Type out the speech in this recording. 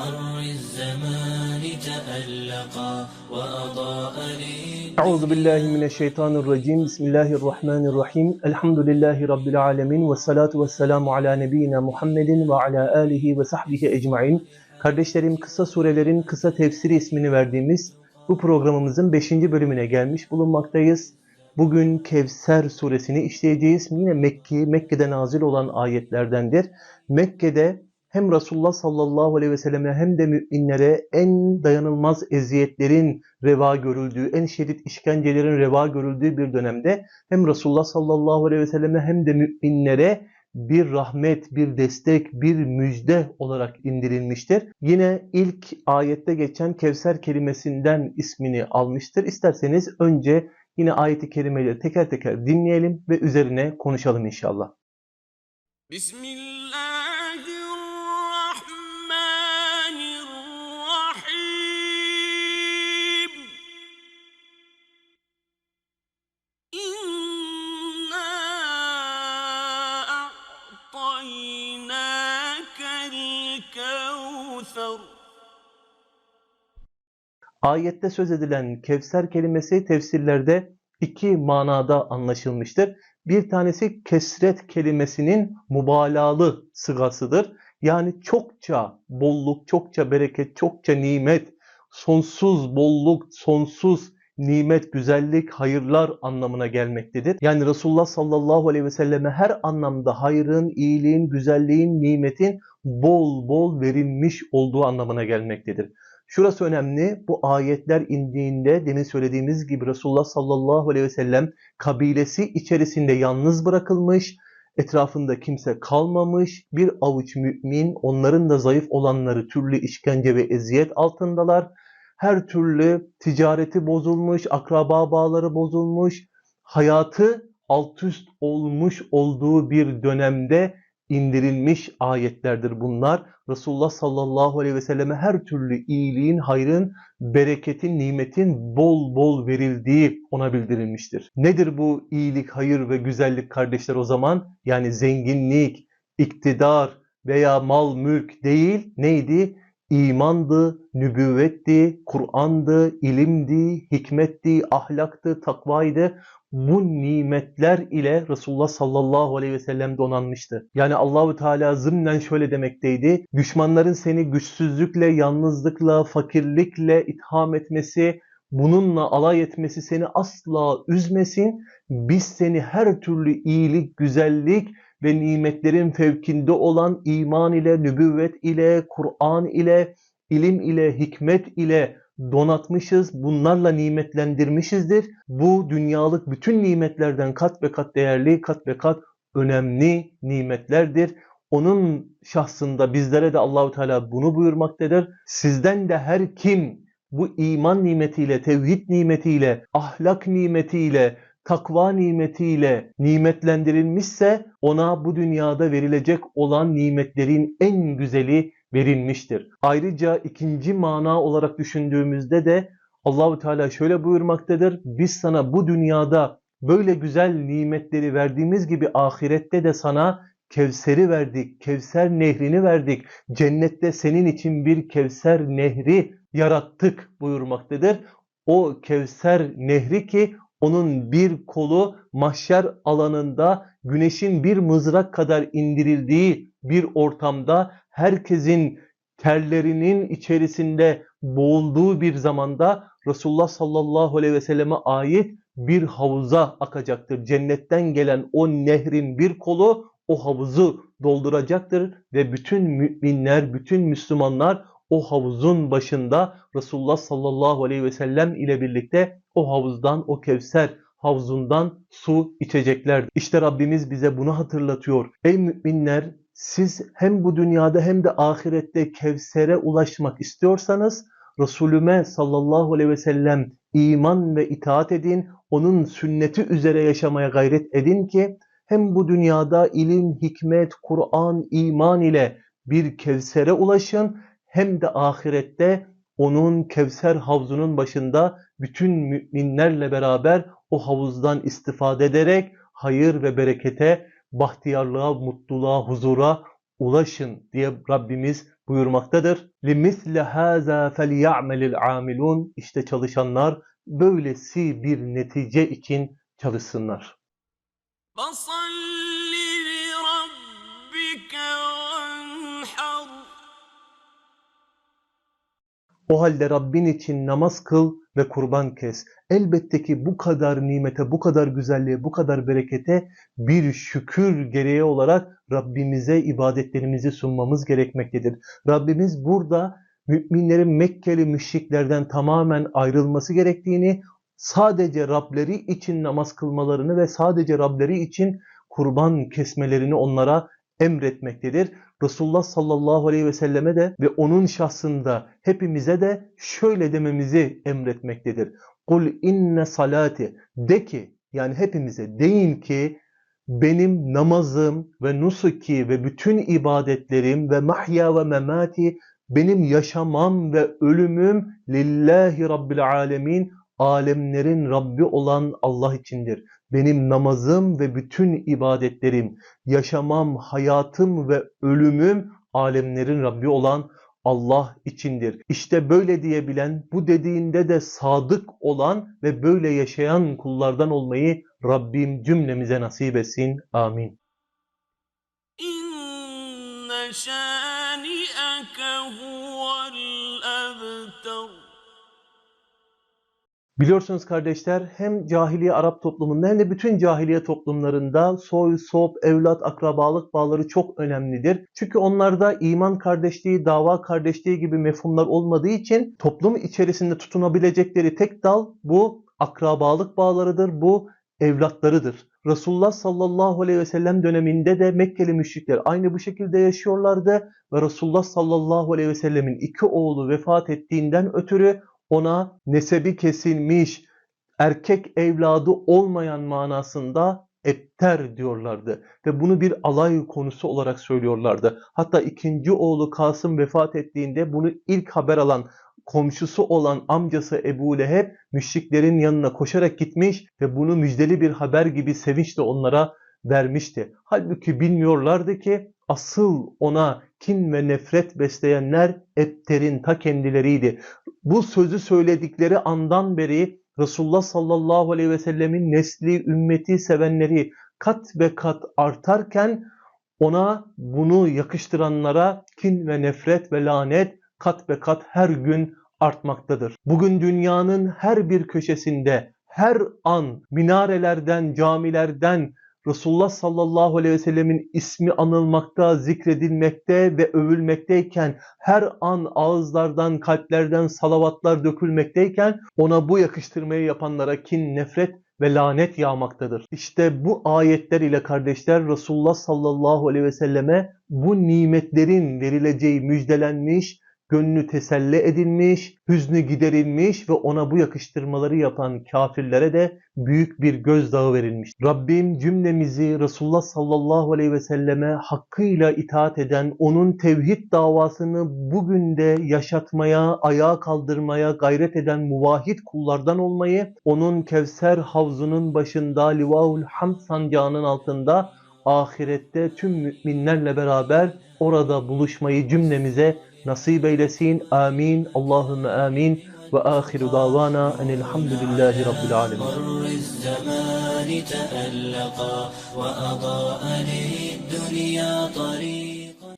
مر الزمان تألقا وأضاء لي أعوذ بالله من الشيطان الرجيم بسم الله الرحمن الرحيم الحمد لله رب العالمين والصلاة والسلام على نبينا Muhammed ve ala alihi ve sahbihi ecmain. Kardeşlerim kısa surelerin kısa tefsiri ismini verdiğimiz bu programımızın 5. bölümüne gelmiş bulunmaktayız. Bugün Kevser suresini işleyeceğiz. Yine Mekki, Mekke'de nazil olan ayetlerdendir. Mekke'de hem Resulullah sallallahu aleyhi ve selleme hem de müminlere en dayanılmaz eziyetlerin reva görüldüğü, en şiddet işkencelerin reva görüldüğü bir dönemde hem Resulullah sallallahu aleyhi ve selleme hem de müminlere bir rahmet, bir destek, bir müjde olarak indirilmiştir. Yine ilk ayette geçen Kevser kelimesinden ismini almıştır. İsterseniz önce yine ayeti kerimeleri teker teker dinleyelim ve üzerine konuşalım inşallah. Bismillah Ayette söz edilen Kevser kelimesi tefsirlerde iki manada anlaşılmıştır. Bir tanesi kesret kelimesinin mübalağalı sıgasıdır. Yani çokça bolluk, çokça bereket, çokça nimet, sonsuz bolluk, sonsuz nimet, güzellik, hayırlar anlamına gelmektedir. Yani Resulullah sallallahu aleyhi ve selleme her anlamda hayrın, iyiliğin, güzelliğin, nimetin bol bol verilmiş olduğu anlamına gelmektedir. Şurası önemli. Bu ayetler indiğinde demin söylediğimiz gibi Resulullah sallallahu aleyhi ve sellem kabilesi içerisinde yalnız bırakılmış, etrafında kimse kalmamış, bir avuç mümin, onların da zayıf olanları türlü işkence ve eziyet altındalar. Her türlü ticareti bozulmuş, akraba bağları bozulmuş, hayatı alt üst olmuş olduğu bir dönemde indirilmiş ayetlerdir bunlar. Resulullah sallallahu aleyhi ve selleme her türlü iyiliğin, hayrın, bereketin, nimetin bol bol verildiği ona bildirilmiştir. Nedir bu iyilik, hayır ve güzellik kardeşler o zaman? Yani zenginlik, iktidar veya mal, mülk değil. Neydi? İmandı, nübüvvetti, Kur'an'dı, ilimdi, hikmetti, ahlaktı, takvaydı. Bu nimetler ile Resulullah sallallahu aleyhi ve sellem donanmıştı. Yani Allahu Teala zımnen şöyle demekteydi. Düşmanların seni güçsüzlükle, yalnızlıkla, fakirlikle itham etmesi, bununla alay etmesi seni asla üzmesin. Biz seni her türlü iyilik, güzellik ve nimetlerin fevkinde olan iman ile, nübüvvet ile, Kur'an ile, ilim ile, hikmet ile donatmışız. Bunlarla nimetlendirmişizdir. Bu dünyalık bütün nimetlerden kat ve kat değerli, kat ve kat önemli nimetlerdir. Onun şahsında bizlere de Allahu Teala bunu buyurmaktadır. Sizden de her kim bu iman nimetiyle, tevhid nimetiyle, ahlak nimetiyle, takva nimetiyle nimetlendirilmişse ona bu dünyada verilecek olan nimetlerin en güzeli verilmiştir. Ayrıca ikinci mana olarak düşündüğümüzde de Allahu Teala şöyle buyurmaktadır. Biz sana bu dünyada böyle güzel nimetleri verdiğimiz gibi ahirette de sana Kevser'i verdik, Kevser nehrini verdik. Cennette senin için bir Kevser nehri yarattık buyurmaktadır. O Kevser nehri ki onun bir kolu mahşer alanında güneşin bir mızrak kadar indirildiği bir ortamda herkesin terlerinin içerisinde boğulduğu bir zamanda Resulullah sallallahu aleyhi ve selleme ait bir havuza akacaktır. Cennetten gelen o nehrin bir kolu o havuzu dolduracaktır ve bütün müminler, bütün Müslümanlar o havuzun başında Resulullah sallallahu aleyhi ve sellem ile birlikte o havuzdan, o Kevser havuzundan su içecekler. İşte Rabbimiz bize bunu hatırlatıyor. Ey müminler siz hem bu dünyada hem de ahirette Kevser'e ulaşmak istiyorsanız Resulüme sallallahu aleyhi ve sellem iman ve itaat edin. Onun sünneti üzere yaşamaya gayret edin ki hem bu dünyada ilim, hikmet, Kur'an, iman ile bir Kevser'e ulaşın hem de ahirette onun Kevser havzunun başında bütün müminlerle beraber o havuzdan istifade ederek hayır ve berekete, bahtiyarlığa, mutluluğa, huzura, ulaşın diye Rabbimiz buyurmaktadır. لِمِثْلَ هَذَا فَلْيَعْمَلِ الْعَامِلُونَ İşte çalışanlar böylesi bir netice için çalışsınlar. فصل O halde Rabbin için namaz kıl ve kurban kes. Elbette ki bu kadar nimete, bu kadar güzelliğe, bu kadar berekete bir şükür gereği olarak Rabbimize ibadetlerimizi sunmamız gerekmektedir. Rabbimiz burada müminlerin Mekkeli müşriklerden tamamen ayrılması gerektiğini, sadece Rableri için namaz kılmalarını ve sadece Rableri için kurban kesmelerini onlara emretmektedir. Resulullah sallallahu aleyhi ve selleme de ve onun şahsında hepimize de şöyle dememizi emretmektedir. Kul inne salati de ki yani hepimize deyin ki benim namazım ve nusuki ve bütün ibadetlerim ve mahya ve memati benim yaşamam ve ölümüm lillahi rabbil alemin alemlerin Rabbi olan Allah içindir benim namazım ve bütün ibadetlerim, yaşamam, hayatım ve ölümüm alemlerin Rabbi olan Allah içindir. İşte böyle diyebilen, bu dediğinde de sadık olan ve böyle yaşayan kullardan olmayı Rabbim cümlemize nasip etsin. Amin. İnne şani'eke huvel ebtar Biliyorsunuz kardeşler hem cahiliye Arap toplumunda hem de bütün cahiliye toplumlarında soy, sop, evlat, akrabalık bağları çok önemlidir. Çünkü onlarda iman kardeşliği, dava kardeşliği gibi mefhumlar olmadığı için toplum içerisinde tutunabilecekleri tek dal bu akrabalık bağlarıdır, bu evlatlarıdır. Resulullah sallallahu aleyhi ve sellem döneminde de Mekkeli müşrikler aynı bu şekilde yaşıyorlardı ve Resulullah sallallahu aleyhi ve sellemin iki oğlu vefat ettiğinden ötürü ona nesebi kesilmiş, erkek evladı olmayan manasında epter diyorlardı. Ve bunu bir alay konusu olarak söylüyorlardı. Hatta ikinci oğlu Kasım vefat ettiğinde bunu ilk haber alan komşusu olan amcası Ebu Leheb müşriklerin yanına koşarak gitmiş ve bunu müjdeli bir haber gibi sevinçle onlara vermişti. Halbuki bilmiyorlardı ki asıl ona kin ve nefret besleyenler Epter'in ta kendileriydi. Bu sözü söyledikleri andan beri Resulullah sallallahu aleyhi ve sellemin nesli, ümmeti, sevenleri kat ve kat artarken ona bunu yakıştıranlara kin ve nefret ve lanet kat ve kat her gün artmaktadır. Bugün dünyanın her bir köşesinde her an minarelerden, camilerden Resulullah sallallahu aleyhi ve sellemin ismi anılmakta, zikredilmekte ve övülmekteyken her an ağızlardan, kalplerden salavatlar dökülmekteyken ona bu yakıştırmayı yapanlara kin, nefret ve lanet yağmaktadır. İşte bu ayetler ile kardeşler Resulullah sallallahu aleyhi ve selleme bu nimetlerin verileceği müjdelenmiş, gönlü teselli edilmiş, hüznü giderilmiş ve ona bu yakıştırmaları yapan kafirlere de büyük bir gözdağı verilmiş. Rabbim cümlemizi Resulullah sallallahu aleyhi ve selleme hakkıyla itaat eden, onun tevhid davasını bugün de yaşatmaya, ayağa kaldırmaya gayret eden muvahhid kullardan olmayı, onun Kevser havzunun başında Livaul Hamd sancağının altında ahirette tüm müminlerle beraber orada buluşmayı cümlemize نصيب يلسين آمين. اللهم آمين. وآخر دعوانا أن الحمد لله رب العالمين. مر الزمان تألقا وأضاء للدنيا طريقا.